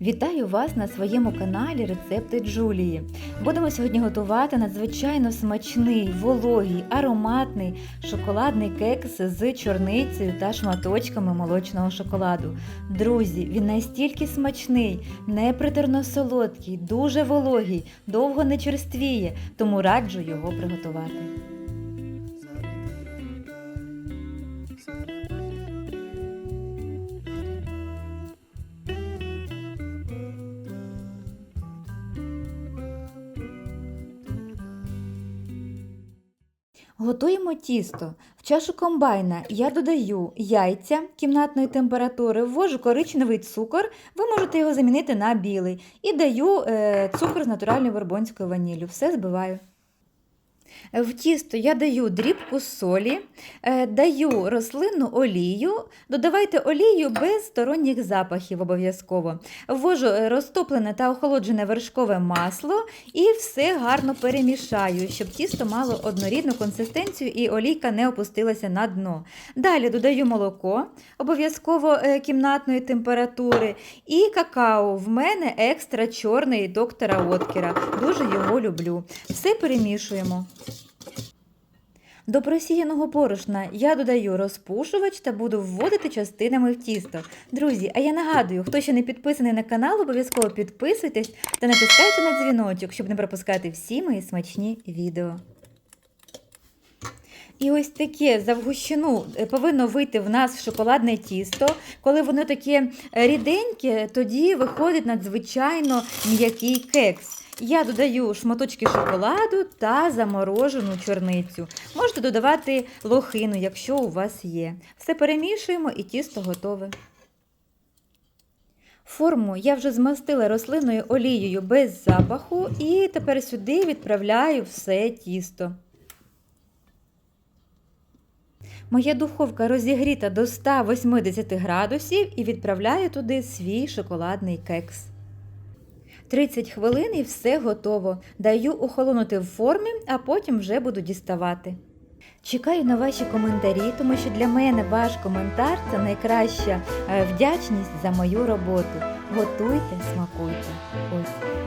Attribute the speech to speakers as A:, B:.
A: Вітаю вас на своєму каналі Рецепти Джулії. Будемо сьогодні готувати надзвичайно смачний, вологий, ароматний шоколадний кекс з чорницею та шматочками молочного шоколаду. Друзі, він настільки смачний, непритерно солодкий, дуже вологий, довго не черствіє, тому раджу його приготувати. Готуємо тісто. В чашу комбайна я додаю яйця кімнатної температури, ввожу коричневий цукор, ви можете його замінити на білий. І даю е, цукор з натуральною бурбонської ваніллю. Все збиваю. В тісто я даю дрібку солі, е, даю рослинну олію. Додавайте олію без сторонніх запахів обов'язково. Ввожу е, розтоплене та охолоджене вершкове масло і все гарно перемішаю, щоб тісто мало однорідну консистенцію і олійка не опустилася на дно. Далі додаю молоко, обов'язково е, кімнатної температури, і какао. В мене екстра чорний доктора Откера. Дуже його люблю. Все перемішуємо. До просіяного борошна я додаю розпушувач та буду вводити частинами в тісто. Друзі, а я нагадую, хто ще не підписаний на канал, обов'язково підписуйтесь та натискайте на дзвіночок, щоб не пропускати всі мої смачні відео. І ось таке завгущену е, повинно вийти в нас шоколадне тісто. Коли воно таке е, ріденьке, тоді виходить надзвичайно м'який кекс. Я додаю шматочки шоколаду та заморожену чорницю. Можете додавати лохину, якщо у вас є. Все перемішуємо і тісто готове. Форму я вже змастила рослинною олією без запаху і тепер сюди відправляю все тісто. Моя духовка розігріта до 180 градусів і відправляю туди свій шоколадний кекс. 30 хвилин і все готово. Даю охолонути в формі, а потім вже буду діставати. Чекаю на ваші коментарі, тому що для мене ваш коментар це найкраща е, вдячність за мою роботу. Готуйте, смакуйте. Ось.